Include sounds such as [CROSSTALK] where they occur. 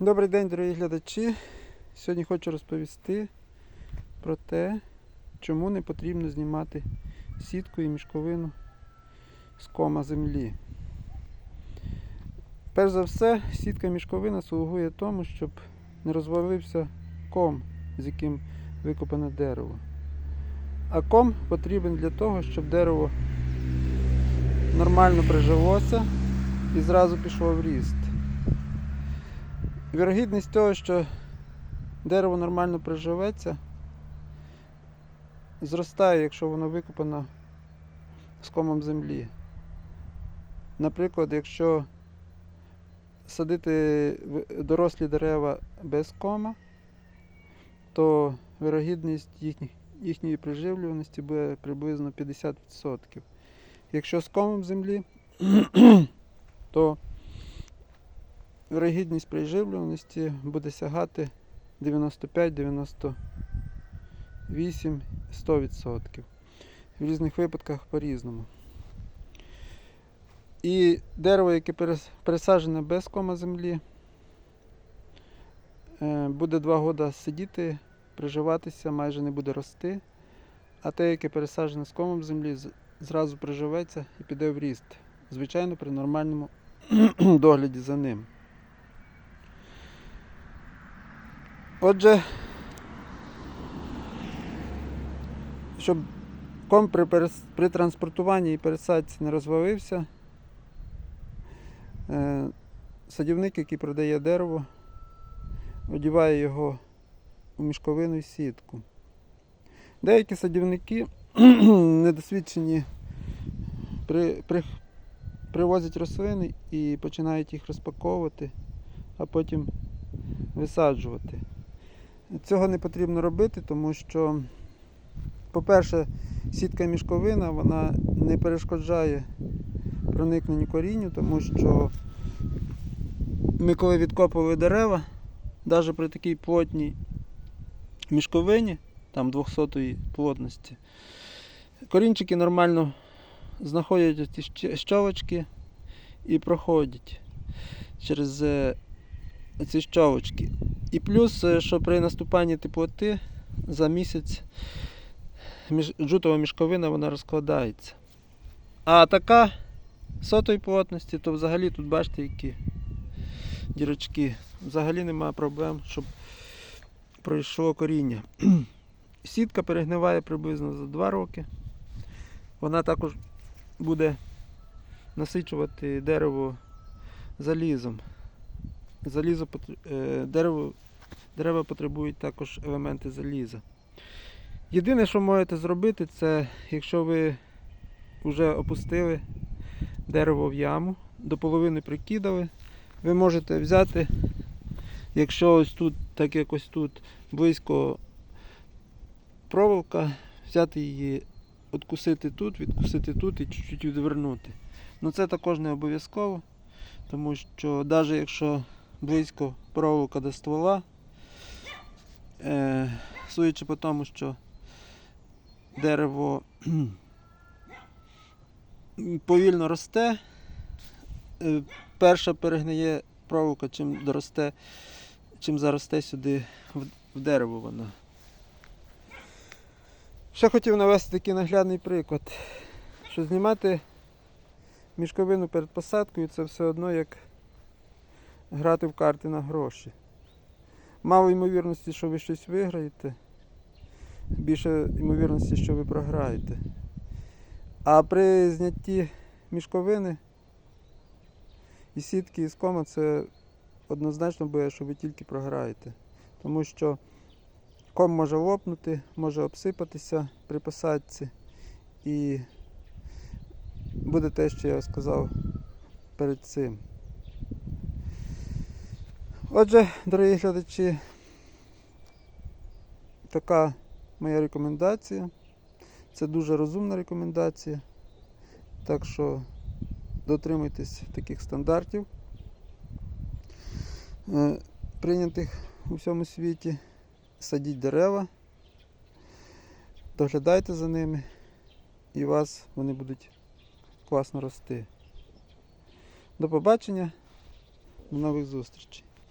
Добрий день, дорогі глядачі. Сьогодні хочу розповісти про те, чому не потрібно знімати сітку і мішковину з кома землі. Перш за все, сітка і мішковина слугує тому, щоб не розвалився ком, з яким викопане дерево. А ком потрібен для того, щоб дерево нормально прижилося і зразу пішло в ріст. Вірогідність того, що дерево нормально приживеться, зростає, якщо воно викопано з комом землі. Наприклад, якщо садити дорослі дерева без кома, то вірогідність їхніх, їхньої приживлюваності буде приблизно 50%. Якщо з комом землі, [CLEARS THROAT] то вирогідність приживлюваності буде сягати 95-98-100%. В різних випадках по-різному. І дерево, яке пересаджене без кома землі, е, буде 2 роки сидіти, приживатися, майже не буде рости. А те, яке пересаджене з комом землі, зразу приживеться і піде в ріст. Звичайно, при нормальному [CLEARS THROAT] догляді за ним. Отже, щоб ком при, при транспортуванні і пересадці не розвалився, е, садівник, який продає дерево, одіває його у мішковину і сітку. Деякі садівники [CLEARS THROAT] недосвідчені при, при, привозять рослини і починають їх розпаковувати, а потім висаджувати. Цього не потрібно робити, тому що, по-перше, сітка мішковина вона не перешкоджає проникненню корінню, тому що ми коли відкопували дерева, навіть при такій плотній мішковині, там 200 плотності, корінчики нормально знаходять ці щолочки і проходять через е, ці щолочки. І плюс, е, що при наступанні теплоти за місяць джутова мішковина вона розкладається. А така сотої плотності, то взагалі тут бачите, які дірочки. Взагалі немає проблем, щоб пройшло коріння. [CLEARS THROAT] Сітка перегниває приблизно за 2 роки. Вона також буде насичувати дерево залізом. Залізо, е, дерево, дерева потребують також елементи заліза. Єдине, що можете зробити, це якщо ви вже опустили дерево в яму, до половини прикидали, ви можете взяти, якщо ось тут, так як тут, близько проволока, взяти її, откусити тут, відкусити тут і чуть-чуть відвернути. Ну це також не обов'язково, тому що навіть якщо близько проволока до ствола, е, судячи по тому, що дерево [CLEARS THROAT] повільно росте, е, перша перегниє проволока, чим доросте, чим заросте сюди в, в дерево вона. Ще хотів навести такий наглядний приклад, що знімати мішковину перед посадкою це все одно як грати в карти на гроші. Мало ймовірності, що ви щось виграєте, більше ймовірності, що ви програєте. А при знятті мішковини і сітки із кома це однозначно буде, що ви тільки програєте. Тому що ком може лопнути, може обсипатися при посадці і буде те, що я сказав перед цим. Отже, дорогі глядачі, така моя рекомендація. Це дуже розумна рекомендація. Так що дотримуйтесь таких стандартів, е, прийнятих у всьому світі. Садіть дерева, доглядайте за ними, і у вас вони будуть класно рости. До побачення, до нових зустрічей.